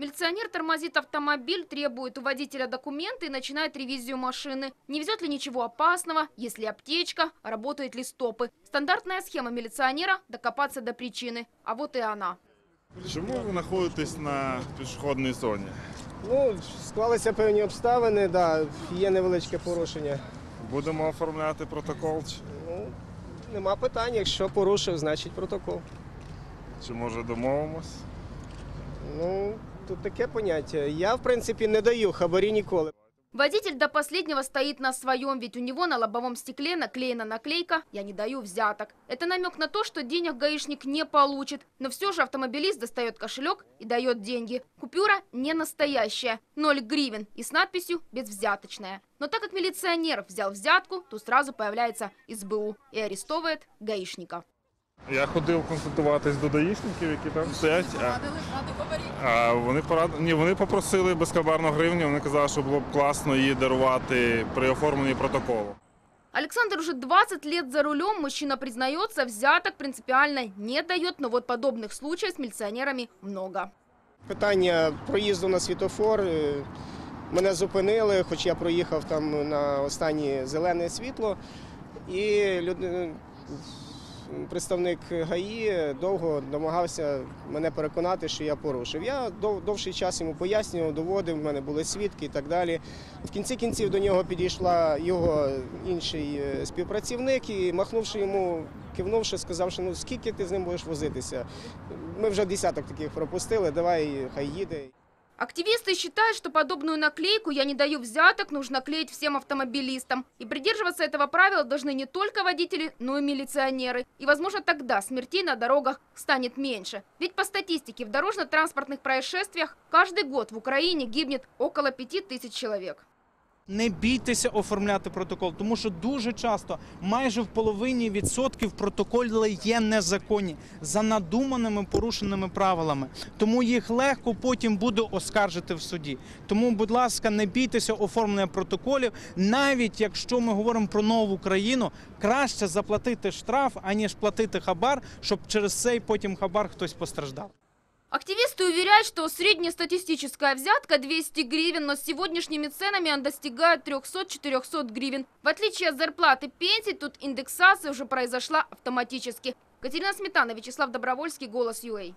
Милиционер тормозит автомобиль, требует у водителя документы и начинает ревизию машины. Не везет ли ничего опасного, есть ли аптечка, работают ли стопы. Стандартная схема милиционера – докопаться до причины. А вот и она. Чому ви знаходитесь на пішохідній зоні? Ну, склалися певні обставини, да, є невеличке порушення. Будемо оформляти протокол, чи- Ну, нема питань, якщо порушив, значить протокол. чи може домовимось? Ну, тут таке поняття. Я, в принципі, не даю хабарі ніколи. Водитель до последнего стоит на своем, ведь у него на лобовом стекле наклеена наклейка «Я не даю взяток». Это намек на то, что денег гаишник не получит. Но все же автомобилист достает кошелек и дает деньги. Купюра не настоящая, 0 гривен и с надписью «Безвзяточная». Но так как милиционер взял взятку, то сразу появляется СБУ и арестовывает гаишника. Я ходив консультуватись до даїшників, які там стоять. А, а вони порад... Ні, вони попросили безхабарну гривню. Вони казали, що було б класно її дарувати при оформленні протоколу. Александр уже 20 лет за рулем. Мужчина признается, взяток принципиально не дает, но вот подобных случаев с милиционерами много. Питання проїзду на світофор. е, Мене зупинили, хоч я проїхав там на останнє зелене світло. І люд- представник ГАІ довго намагався мене переконати, що я порушив. Я дов- довший час йому пояснював, доводив, в мене були свідки і так далі. В кінці кінців до нього підійшла його інший е, співпрацівник і, махнувши йому, кивнувши, сказав, що ну скільки ти з ним будеш возитися. Ми вже десяток таких пропустили, давай хай їде. Активисты считают, что подобную наклейку «Я не даю взяток» нужно клеить всем автомобилистам. И придерживаться этого правила должны не только водители, но и милиционеры. И, возможно, тогда смертей на дорогах станет меньше. Ведь по статистике в дорожно-транспортных происшествиях каждый год в Украине гибнет около 5000 человек. Не бійтеся оформляти протокол, тому що дуже часто, майже в половині відсотків, протоколи є незаконні за надуманими порушеними правилами. Тому їх легко потім буде оскаржити в суді. Тому, будь ласка, не бійтеся оформлення протоколів, навіть якщо ми говоримо про нову країну, краще заплатити штраф, аніж платити хабар, щоб через цей потім хабар хтось постраждав. Активисты уверяют, что среднестатистическая взятка 200 гривен, но с сегодняшними ценами она достигает 300-400 гривен. В отличие от зарплаты пенсии тут индексация уже произошла автоматически. Катерина Сметана, Вячеслав Добровольский, Голос Юэй.